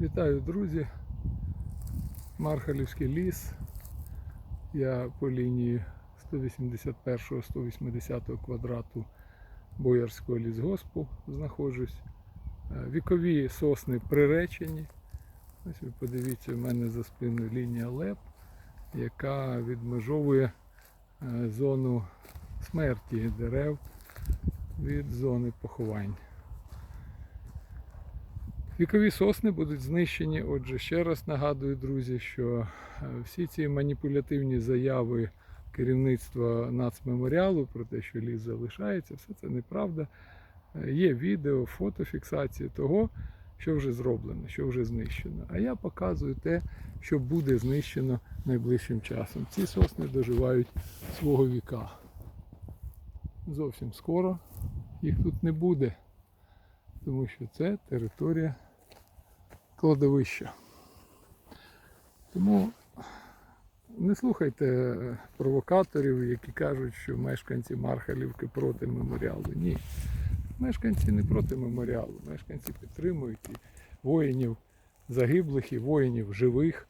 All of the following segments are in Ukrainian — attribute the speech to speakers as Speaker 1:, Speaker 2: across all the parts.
Speaker 1: Вітаю, друзі! Мархалівський ліс. Я по лінії 181-180 квадрату Боярського лісгоспу знаходжусь. Е, Вікові сосни приречені. Ось ви подивіться, в мене за спиною лінія ЛЕП, яка відмежовує е, зону смерті дерев від зони поховань. Вікові сосни будуть знищені. Отже, ще раз нагадую, друзі, що е, всі ці маніпулятивні заяви керівництва нацмеморіалу про те, що ліс залишається, все це неправда. Е, Є відео, фотофіксації того, що вже зроблено, що вже знищено. А я показую те, що буде знищено найближчим часом. Ці сосни доживають свого віка. Зовсім скоро їх тут не буде, тому що це територія кладовища. Тому не слухайте провокаторів, які кажуть, що мешканці Мархалівки проти меморіалу. Ні. Мешканці не проти меморіалу. Мешканці підтримують і воїнів загиблих, і воїнів живих.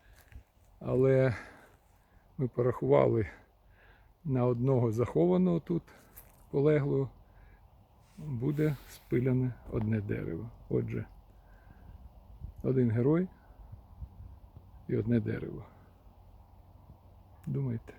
Speaker 1: Але ми порахували на одного захованого тут полеглого буде спиляне одне дерево. Отже, один герой і одне дерево. Думайте.